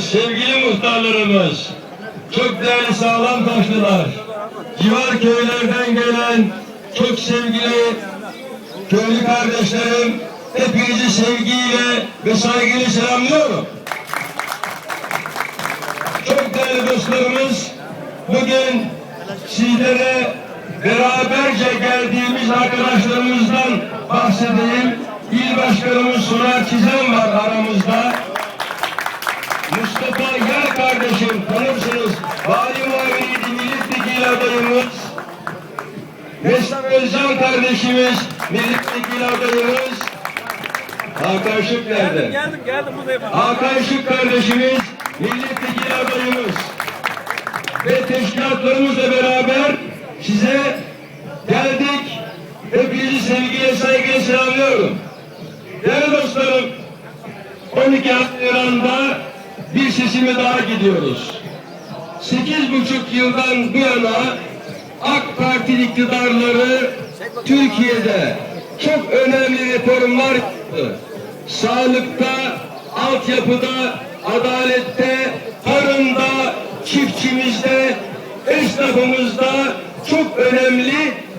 sevgili muhtarlarımız, çok değerli sağlam taşlılar, civar köylerden gelen çok sevgili köylü kardeşlerim, hepinizi sevgiyle ve saygıyla selamlıyorum. Çok değerli dostlarımız, bugün sizlere beraberce geldiğimiz arkadaşlarımızdan bahsedeyim. İl Başkanımız Soner Çizen var aramızda. Mustafa Yer kardeşim tanırsınız. Vali muaviniydi milletvekili adayımız. Mesut Özcan kardeşimiz milletvekili adayımız. Hakan Şık nerede? Geldim geldim buradayım. Hakan Şık kardeşimiz milletvekili adayımız. Ve teşkilatlarımızla beraber size geldik. Hepinizi sevgiyle saygıyla selamlıyorum. Değerli dostlarım, 12 Haziran'da bir sesimi daha gidiyoruz. Sekiz buçuk yıldan bu yana AK Parti iktidarları Türkiye'de çok önemli reformlar yaptı. Sağlıkta, altyapıda, adalette, tarımda, çiftçimizde, esnafımızda çok önemli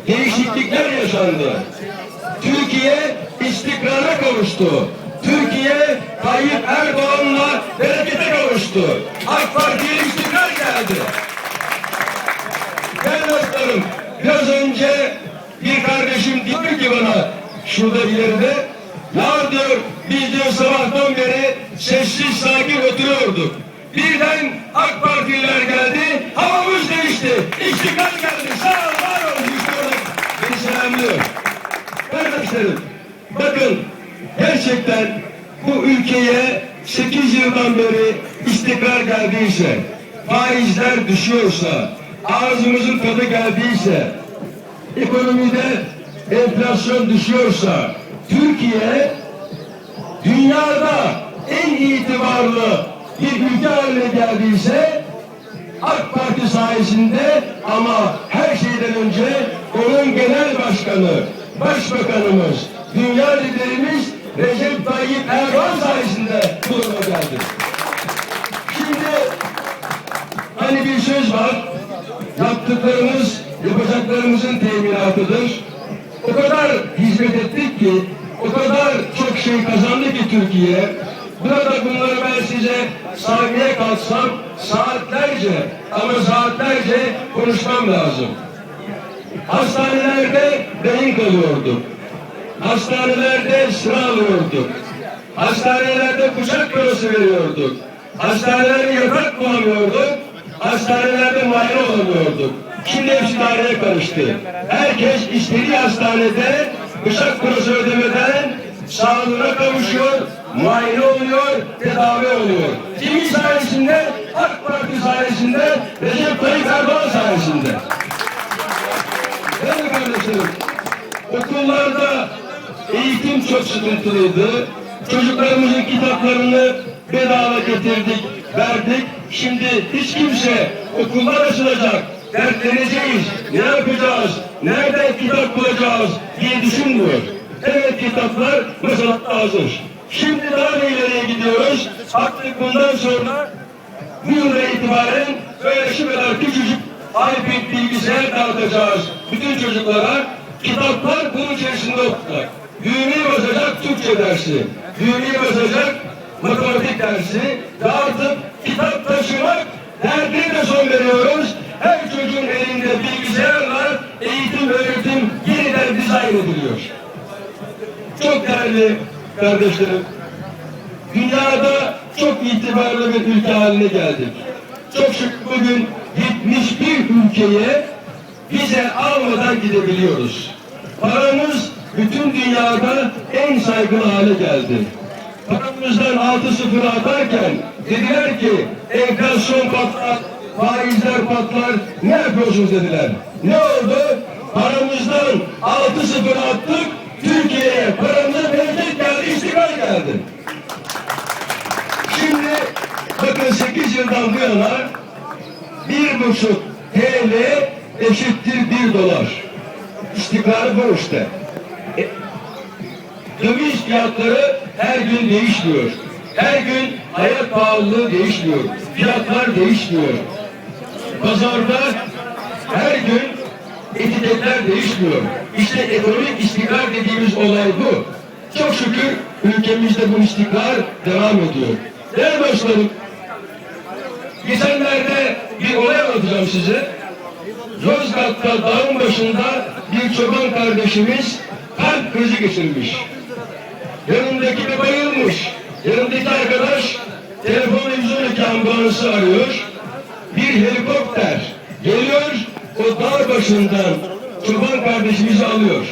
değişiklikler yaşandı. Türkiye istikrara kavuştu. Türkiye Tayyip Erdoğan'la berekete kavuştu. AK Parti'ye istikrar geldi. Değerli dostlarım, biraz önce bir kardeşim diyor ki bana şurada ileride ya diyor biz diyor sabahtan beri sessiz sakin oturuyorduk. Birden AK Partililer geldi, havamız değişti. İstikrar geldi. Sağ ol, var. İşte orada beni selamlıyor. Kardeşlerim, bakın gerçekten bu ülkeye 8 yıldan beri istikrar geldiyse, faizler düşüyorsa, ağzımızın tadı geldiyse, ekonomide enflasyon düşüyorsa, Türkiye dünyada en itibarlı bir ülke haline geldiyse AK Parti sayesinde ama her şeyden önce onun genel başkanı, başbakanımız, dünya liderimiz Recep Tayyip Erdoğan sayesinde bu duruma geldi. Hani bir söz var, yaptıklarımız yapacaklarımızın teminatıdır. O kadar hizmet ettik ki, o kadar çok şey kazandı ki Türkiye. Burada bunları ben size saymaya kalksam saatlerce ama saatlerce konuşmam lazım. Hastanelerde beyin kalıyorduk. Hastanelerde sıra alıyorduk. Hastanelerde kucak parası veriyorduk. Hastanelerde yatak bulamıyorduk. Hastanelerde muayene olamıyorduk. Şimdi hepsi tarihe karıştı. Herkes istediği hastanede bıçak parası ödemeden sağlığına kavuşuyor, muayene oluyor, tedavi oluyor. Kimin sayesinde? AK Parti sayesinde, Recep Tayyip Erdoğan sayesinde. Değerli kardeşlerim, okullarda eğitim çok sıkıntılıydı. Çocuklarımızın kitaplarını bedava getirdik, verdik. Şimdi hiç kimse okullar açılacak, dertleneceğiz, ne yapacağız, nereden kitap bulacağız diye düşünmüyor. Evet kitaplar masalata hazır. Şimdi daha da ileriye gidiyoruz. Artık bundan sonra bu yılda itibaren böyle şu kadar küçücük iPad bilgisayar dağıtacağız bütün çocuklara. Kitaplar bunun içerisinde okuyacak. Düğmeyi basacak Türkçe dersi. Düğmeyi basacak matematik dersi. Dağıtıp kitap taşımak derdine de son veriyoruz. Her çocuğun elinde bilgisayarla eğitim öğretim yeniden dizayn ediliyor. Çok değerli kardeşlerim, dünyada çok itibarlı bir ülke haline geldik. Çok şükür bugün 71 ülkeye vize almadan gidebiliyoruz. Paramız bütün dünyada en saygılı hale geldi. Paramızdan altı sıfır atarken dediler ki enflasyon patlar, faizler patlar, ne yapıyorsunuz dediler. Ne oldu? Paramızdan altı sıfır attık, Türkiye'ye paramıza bereket geldi, istikrar geldi. Şimdi bakın 8 yıldan bu yana bir buçuk TL eşittir bir dolar. İstikrarı bu işte. E, döviz fiyatları her gün değişmiyor. Her gün hayat pahalılığı değişmiyor. Fiyatlar değişmiyor. Pazarda her gün etiketler değişmiyor. İşte ekonomik istikrar dediğimiz olay bu. Çok şükür ülkemizde bu istikrar devam ediyor. Değerli dostlarım, geçenlerde bir olay anlatacağım size. Yozgat'ta dağın başında bir çoban kardeşimiz kalp krizi geçirmiş. Yanındaki de bayılmış. Yanındaki arkadaş telefon 112 ambulansı arıyor. Bir helikopter geliyor, o dağ başından çoban kardeşimizi alıyor.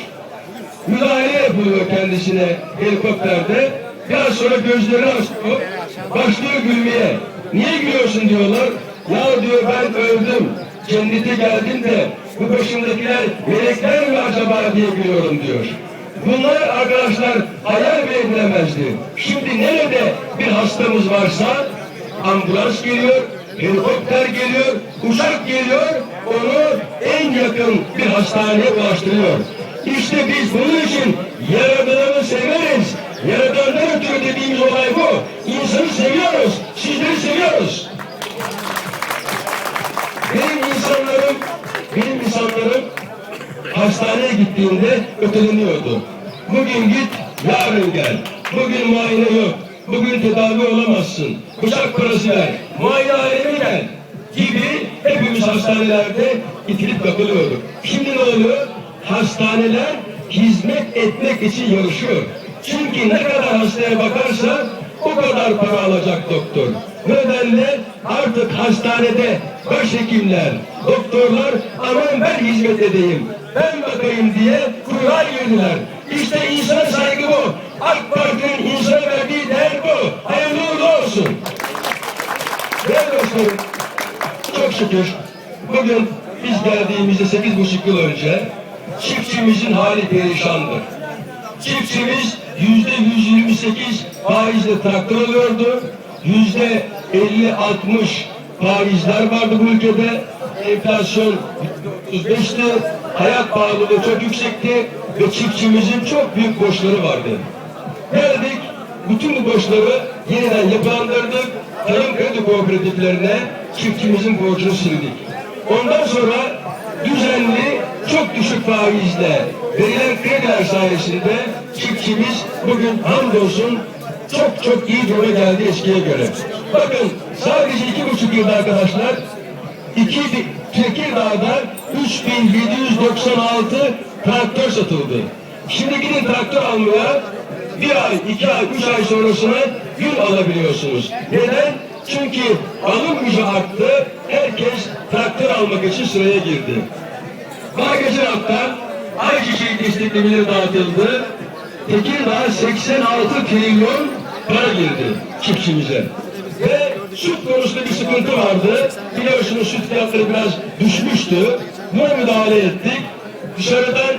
Müdahale yapılıyor kendisine helikopterde. Biraz sonra gözleri açıyor, başlıyor gülmeye. Niye gülüyorsun diyorlar. Ya diyor ben öldüm, cennete geldim de bu başımdakiler melekler mi acaba diye gülüyorum diyor. Bunlar arkadaşlar hayal bile edilemezdi. Şimdi bir hastamız varsa ambulans geliyor, helikopter geliyor, uçak geliyor, onu en yakın bir hastaneye ulaştırıyor. İşte biz bunun için Yaradan'ı severiz. Yaradan'dan ötürü dediğimiz olay bu. İnsanı seviyoruz, sizleri seviyoruz. Benim insanlarım, benim insanlarım hastaneye gittiğinde öteleniyordu. Bugün git, yarın gel. Bugün muayene yok. Bugün tedavi olamazsın. Bıçak parası ver. Muayenehaneye gel. Gibi hepimiz hastanelerde itilip kakılıyorduk. Şimdi ne oluyor? Hastaneler hizmet etmek için yarışıyor. Çünkü ne kadar hastaya bakarsa o kadar para alacak doktor. Nedenle artık hastanede başhekimler, doktorlar aman ben hizmet edeyim, ben bakayım diye kuyruğa girdiler. İşte insan saygı bu. AK Parti'nin insana verdiği Hayırlı uğurlu olsun. Değerli dostlarım, çok şükür bugün biz geldiğimizde sekiz buçuk yıl önce çiftçimizin hali perişandır. Çiftçimiz yüzde 128 faizle traktör alıyordu. Yüzde 50-60 faizler vardı bu ülkede. Enflasyon 35'ti. Hayat pahalılığı çok yüksekti ve çiftçimizin çok büyük borçları vardı. Geldik, bütün bu borçları yeniden yapılandırdık. Tarım kredi kooperatiflerine çiftçimizin borcunu sildik. Ondan sonra düzenli, çok düşük faizle verilen krediler sayesinde çiftçimiz bugün hamdolsun çok çok iyi duruma geldi eskiye göre. Bakın sadece iki buçuk yılda arkadaşlar iki Tekirdağ'da 3796 traktör satıldı. Şimdi gidin traktör almaya bir ay, iki ay, üç ay sonrasına gün alabiliyorsunuz. Neden? Çünkü alım gücü arttı. Herkes traktör almak için sıraya girdi. Geçen hafta ayçiçeği desteklemeleri dağıtıldı. Tekirdağ 86 trilyon para girdi çiftçimize. Ve süt konusunda bir sıkıntı vardı. Biliyorsunuz süt fiyatları biraz düşmüştü. Buna müdahale ettik. Dışarıdan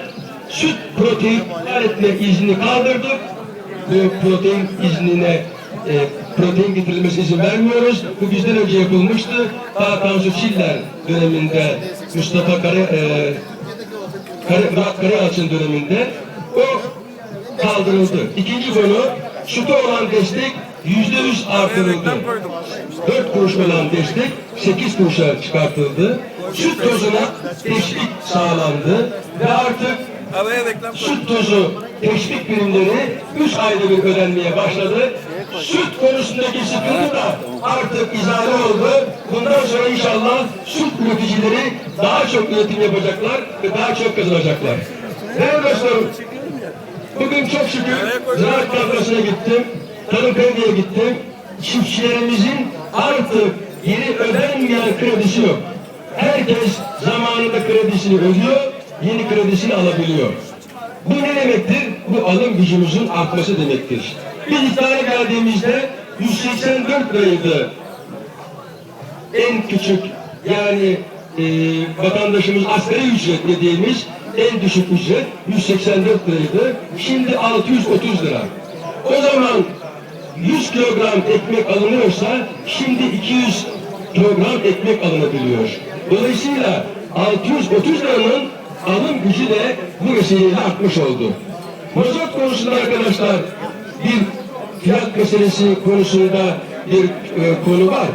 süt protein ithal etme izni kaldırdık. Bu protein iznine e, protein getirilmesi izin vermiyoruz. Bu bizden önce yapılmıştı. Daha Tansu Çiller döneminde Mustafa Kare, e, Kare, Murat Karayalçın döneminde o kaldırıldı. İkinci konu sütü olan destek yüzde yüz artırıldı. Dört kuruş olan destek sekiz kuruşa çıkartıldı. Süt tozuna teşvik sağlandı ve artık süt tozu teşvik birimleri üç ayda bir ödenmeye başladı. Süt konusundaki sıkıntı da artık izale oldu. Bundan sonra inşallah süt üreticileri daha çok üretim yapacaklar ve daha çok kazanacaklar. Değerli dostlarım, bugün çok şükür Ziraat Bankası'na gittim, Tarım Kredi'ye gittim. Çiftçilerimizin artık yeni ödenmeyen kredisi yok. Herkes zamanında kredisini ödüyor, yeni kredisini alabiliyor. Bu ne demektir? Bu alım gücümüzün artması demektir. Biz iktidara geldiğimizde 184 liraydı en küçük yani e, vatandaşımız asgari ücret dediğimiz en düşük ücret 184 liraydı. Şimdi 630 lira. O zaman 100 kilogram ekmek alınıyorsa şimdi 200 kilogram ekmek alınabiliyor. Dolayısıyla 630 liranın alım gücü de bu vesileyle artmış oldu. Mazot konusunda arkadaşlar bir fiyat meselesi konusunda bir e, konu var.